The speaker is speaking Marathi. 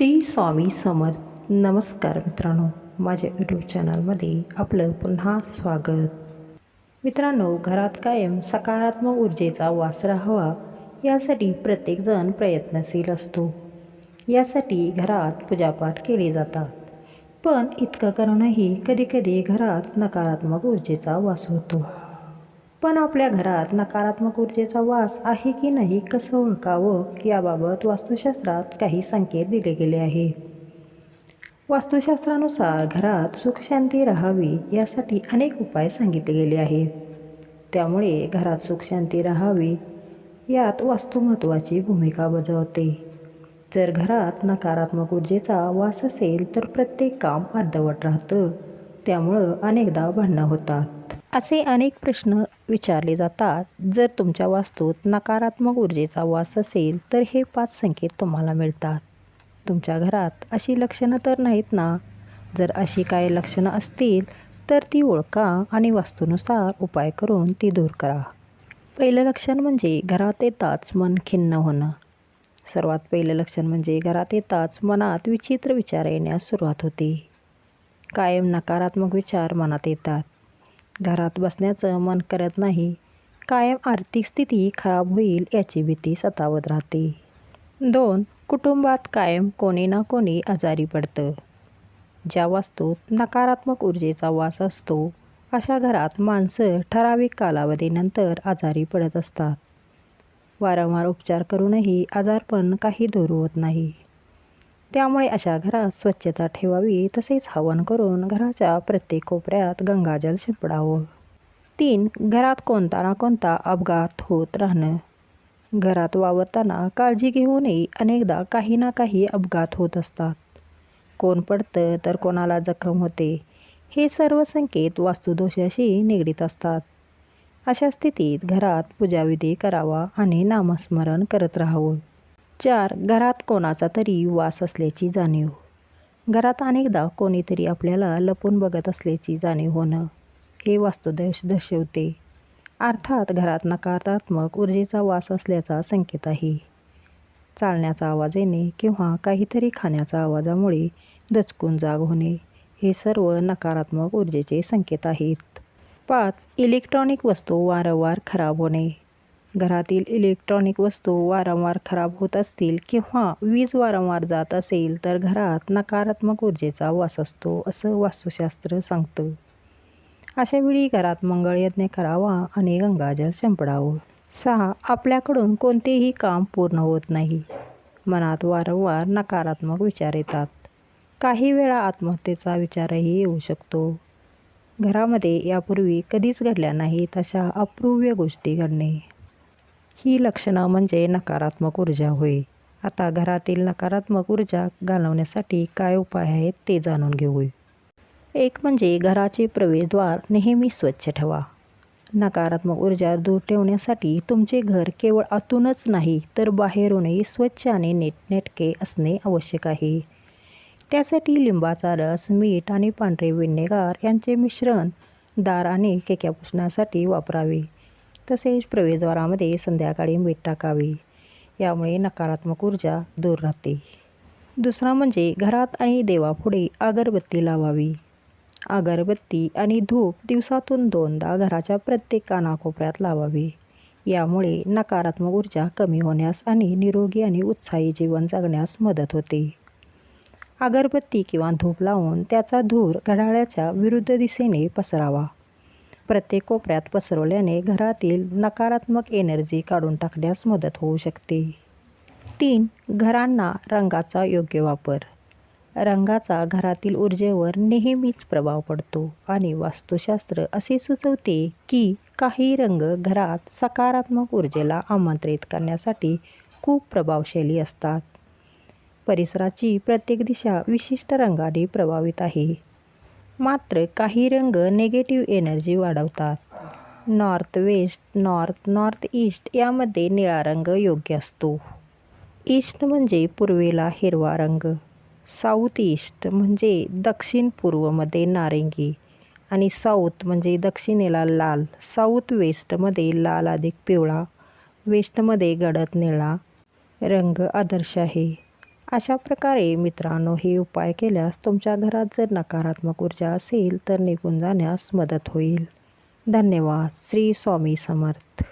श्री स्वामी समर्थ. नमस्कार मित्रांनो. माझ्या यूट्यूब चॅनलमध्ये आपलं पुन्हा स्वागत. मित्रांनो घरात कायम सकारात्मक ऊर्जेचा वास राहावा यासाठी प्रत्येकजण प्रयत्नशील असतो. यासाठी घरात पूजापाठ केले जातात. पण इतकं करूनही कधीकधी घरात नकारात्मक ऊर्जेचा वास होतो. पण आपल्या घरात नकारात्मक ऊर्जेचा वास आहे की नाही कसं ओळखावं याबाबत वास्तुशास्त्रात काही संकेत दिले गेले आहे वास्तुशास्त्रानुसार घरात सुखशांती राहावी यासाठी अनेक उपाय सांगितले गेले आहेत. त्यामुळे घरात सुखशांती राहावी यात वास्तू महत्त्वाची भूमिका बजावते. जर घरात नकारात्मक ऊर्जेचा वास असेल तर प्रत्येक काम अर्धवट राहतं. त्यामुळं अनेकदा भांडणं होतात. असे अनेक प्रश्न विचारले जातात. जर तुमच्या वास्तूत नकारात्मक ऊर्जेचा वास असेल तर हे पाच संकेत तुम्हाला मिळतात. तुमच्या घरात अशी लक्षणं तर नाहीत ना? जर अशी काही लक्षणं असतील तर ती ओळखा आणि वास्तूनुसार उपाय करून ती दूर करा. पहिलं लक्षण म्हणजे घरात येताच मन खिन्न होणं. सर्वात पहिलं लक्षण म्हणजे घरात येताच मनात विचित्र विचार येण्यास सुरुवात होते. कायम नकारात्मक विचार मनात येतात. घरात बसण्याचं मन करत नाही. कायम आर्थिक स्थिती खराब होईल याची भीती सतावत राहते. दोन कुटुंबात कायम कोणी ना कोणी आजारी पडतं. ज्या वास्तूत नकारात्मक ऊर्जेचा वास असतो अशा घरात माणसं ठराविक कालावधीनंतर आजारी पडत असतात. वारंवार उपचार करूनही आजारपण काही दूर होत नाही. त्यामुळे अशा घरात स्वच्छता ठेवावी तसेच हवन करून घराच्या प्रत्येक कोपऱ्यात गंगाजल शिंपडावं. तीन घरात कोणता ना कोणता अपघात होत राहणं. घरात वावरताना काळजी घेऊनही अनेकदा काही ना काही अपघात होत असतात. कोण पडतं तर कोणाला जखम होते हे सर्व संकेत वास्तुदोषाशी निगडीत असतात. अशा स्थितीत घरात पूजाविधी करावा आणि नामस्मरण करत राहावं. चार घरात कोणाचा तरी वास असल्याची जाणीव. घरात अनेकदा कोणीतरी आपल्याला लपून बघत असल्याची जाणीव होणं हे वास्तुदोष दर्शवते. अर्थात घरात नकारात्मक ऊर्जेचा वास असल्याचा संकेत आहे. चालण्याचा आवाज येणे किंवा काहीतरी खाण्याच्या आवाजामुळे दचकून जाग होणे हे सर्व नकारात्मक ऊर्जेचे संकेत आहेत. पाच. इलेक्ट्रॉनिक वस्तू वारंवार खराब होणे. घरातील इलेक्ट्रॉनिक वस्तू वारंवार खराब होत असतील किंवा वीज वारंवार जात असेल तर घरात नकारात्मक ऊर्जेचा वास असतो असं वास्तुशास्त्र सांगतं. अशावेळी घरात मंगळयज्ञ करावा आणि गंगाजल शिंपडावं सहा आपल्याकडून कोणतेही काम पूर्ण होत नाही. मनात वारंवार नकारात्मक विचार येतात. काही वेळा आत्महत्येचा विचारही येऊ शकतो. घरामध्ये यापूर्वी कधीच घडल्या नाहीत अशा अप्रूव्य गोष्टी घडणे. ही लक्षणं म्हणजे नकारात्मक ऊर्जा होय. आता घरातील नकारात्मक ऊर्जा घालवण्यासाठी काय उपाय आहेत ते जाणून घेऊ एक म्हणजे घराचे प्रवेशद्वार नेहमी स्वच्छ ठेवा. नकारात्मक ऊर्जा दूर ठेवण्यासाठी तुमचे घर केवळ आतूनच नाही तर बाहेरूनही स्वच्छ आणि नीटनेटके असणे आवश्यक आहे. त्यासाठी लिंबाचा रस मीठ आणि पांढरे विनेगार यांचे मिश्रण दार आणि केक्या पुसण्यासाठी वापरावे. तसेच प्रवेशद्वारामध्ये संध्याकाळी मीठ टाकावे. यामुळे नकारात्मक ऊर्जा दूर राहते. दुसरा म्हणजे घरात आणि देवापुढे अगरबत्ती लावावी. अगरबत्ती आणि धूप दिवसातून दोनदा घराच्या प्रत्येक कानाकोपऱ्यात लावावी. यामुळे नकारात्मक ऊर्जा कमी होण्यास आणि निरोगी आणि उत्साही जीवन जगण्यास मदत होते. अगरबत्ती किंवा धूप लावून त्याचा धूर घड्याळाच्या विरुद्ध दिशेने पसरावा. प्रत्येक कोपऱ्यात पसरवल्याने घरातील नकारात्मक एनर्जी काढून टाकण्यास मदत होऊ शकते. तीन घरांना रंगाचा योग्य वापर. रंगाचा घरातील ऊर्जेवर नेहमीच प्रभाव पडतो आणि वास्तुशास्त्र असे सुचवते की काही रंग घरात सकारात्मक ऊर्जेला आमंत्रित करण्यासाठी खूप प्रभावशाली असतात. परिसराची प्रत्येक दिशा विशिष्ट रंगाने प्रभावित आहे. मात्र काही रंग निगेटिव्ह एनर्जी वाढवतात. North west north north east यामध्ये निळा रंग योग्य असतो. ईस्ट म्हणजे पूर्वेला हिरवा रंग. साऊथ ईस्ट म्हणजे दक्षिण पूर्वमध्ये नारिंगी. आणि साऊथ म्हणजे दक्षिणेला लाल. साऊथ वेस्टमध्ये लाल अधिक पिवळा. वेस्टमध्ये गडद निळा. रंग आदर्श आहे. अशा प्रकारे मित्रांनो हे उपाय केल्यास तुमच्या घरात जर नकारात्मक ऊर्जा असेल तर निघून जाण्यास मदत होईल. धन्यवाद. श्री स्वामी समर्थ.